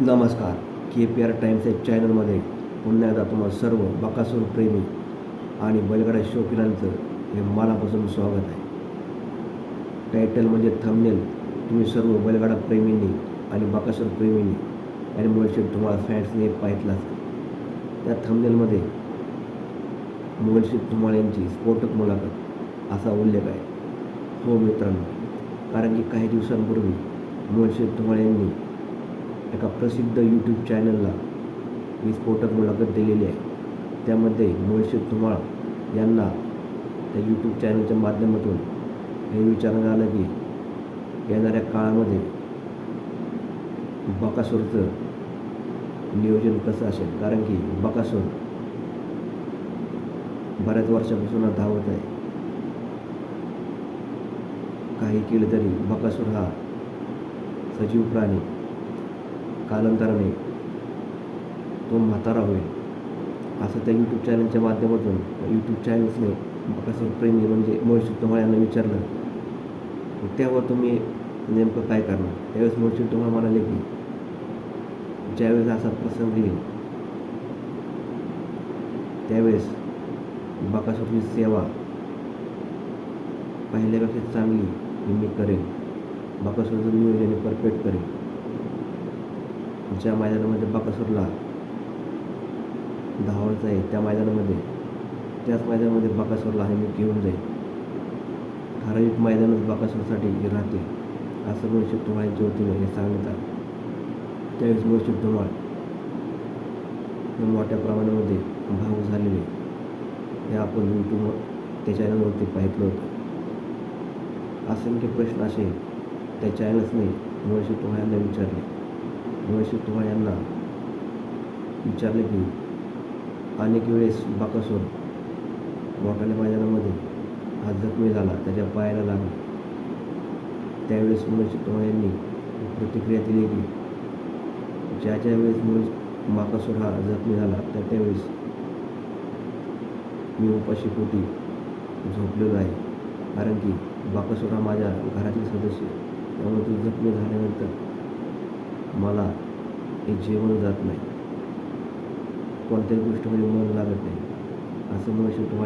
नमस्कार. के P R Times या चॅनलमध्ये पुन्हा एकदा तुम्हाला सर्व बकासूर प्रेमी आणि बैलगाडा शौकीनांचं हे मनापासून स्वागत आहे. टायटल म्हणजे थंबनेल तुम्ही सर्व बैलगाडा प्रेमींनी आणि बकासूर प्रेमींनी आणि मुळशेट तुम्हाला फॅन्सने पाहितलाच. त्या थंबनेलमध्ये मुळशेट तुम्हाला यांची स्फोटक मुलाखत असा उल्लेख आहे. हो मित्रांनो कारण की काही दिवसांपूर्वी मुळशेट तुम्हाला यांनी एका प्रसिद्ध यूट्यूब चॅनलला मी स्फोटक मुलाखत दिलेली आहे. त्यामध्ये मुळशी धुमाळ यांना त्या यूट्यूब चॅनलच्या माध्यमातून हे विचारण्यात आलं की येणाऱ्या काळामध्ये बकासूरचं नियोजन कसं असेल? कारण की बकासूर बऱ्याच वर्षापासून धावत आहे. काही केलं तरी बकासूर हा सजीव प्राणी कालांतराने तो म्हातारा होईल. असं त्या यूट्यूब चॅनलच्या माध्यमातून यूट्यूब चॅनल्सने कसं प्रेमी म्हणजे मोहित तुम्हाला यांना विचारलं. त्यावर तेव्हा तुम्ही नेमकं काय करणार? त्यावेळेस मोहित तुम्हाला म्हणाले की ज्यावेळेस असा प्रसंग येईल त्यावेळेस बकासूरची सेवा पहिल्यापेक्षा चांगली मी करेन. बकासूरचं नियोजन परफेक्ट करेन. ज्या मैदानामध्ये बकासूरला धावायचं आहे त्या मैदानामध्ये. त्याच मैदानामध्ये बकासूरला हे मी घेऊन जाईल ठराविक मैदानच बकासूरसाठी राहते असं मुळशीत धुमाळ्यांच्या वतीने हे सांगण्यात आलं त्यावेळेस मुळशीत धुमाळ हे मोठ्या प्रमाणामध्ये भाव झालेले हे आपण यूट्यूब त्या चॅनलवरती पाहिलं होतं. असंख्य प्रश्न असे त्या चॅनल्सने मुळशीत धुमाळ्यांना विचारले. महेश तुम्हा यांना विचारले की अनेक वेळेस बाकासूर मोठाल्या मैदानामध्ये हा जखमी झाला त्याच्या पायाला लागला. त्यावेळेस महेश तुम्हा यांनी प्रतिक्रिया दिली की ज्या ज्या वेळेस मुळ बाकासूर हा जखमी झाला त्या त्यावेळेस मी उपाशी पोटी झोपलेलो आहे. कारण की बाकासूर हा माझ्या घरातील सदस्य त्यामुळे तो जखमी झाल्यानंतर मला हे जेवण जात नाही. कोणत्याही गोष्टीमध्ये मन लागत नाही. असं मुळशी शेवटी